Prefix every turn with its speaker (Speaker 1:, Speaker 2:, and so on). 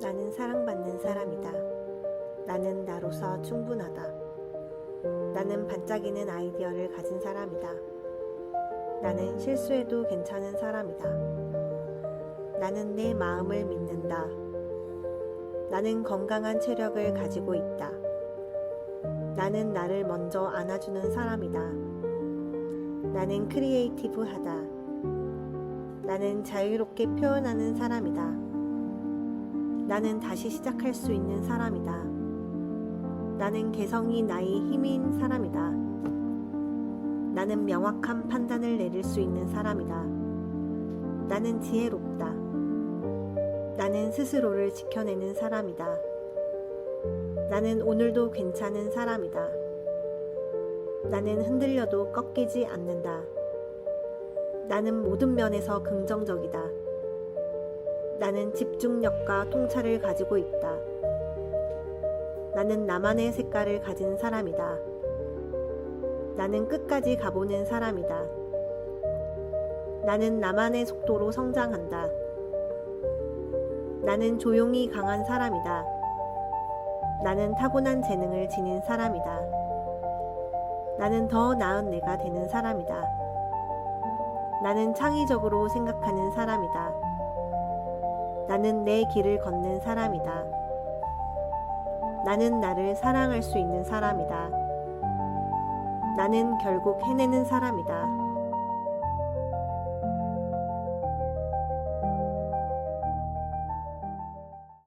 Speaker 1: 사랑받는 사람이다. 나는 나로서 충분하다. 나는 반짝이는 아이디어를 가진 사람이다. 나는 실수해도 괜찮은 사람이다. 나는 내 마음을 믿는다. 나는 건강한 체력을 가지고 있다. 나는 나를 먼저 안아주는 사람이다. 나는 크리에이티브하다. 나는 자유롭게 표현하는 사람이다. 나는 다시 시작할 수 있는 사람이다. 나는 개성이 나의 힘인 사람이다. 나는 명확한 판단을 내릴 수 있는 사람이다. 나는 지혜롭다. 나는 스스로를 지켜내는 사람이다. 나는 오늘도 괜찮은 사람이다. 나는 흔들려도 꺾이지 않는다. 나는 모든 면에서 긍정적이다. 나는 집중력과 통찰을 가지고 있다. 나는 나만의 색깔을 가진 사람이다. 나는 끝까지 가보는 사람이다. 나는 나만의 속도로 성장한다. 나는 조용히 강한 사람이다. 나는 타고난 재능을 지닌 사람이다. 나는 더 나은 내가 되는 사람이다. 나는 창의적으로 생각하는 사람이다. 나는 내 길을 걷는 사람이다. 나는 나를 사랑할 수 있는 사람이다. 나는 결국 해내는 사람이다.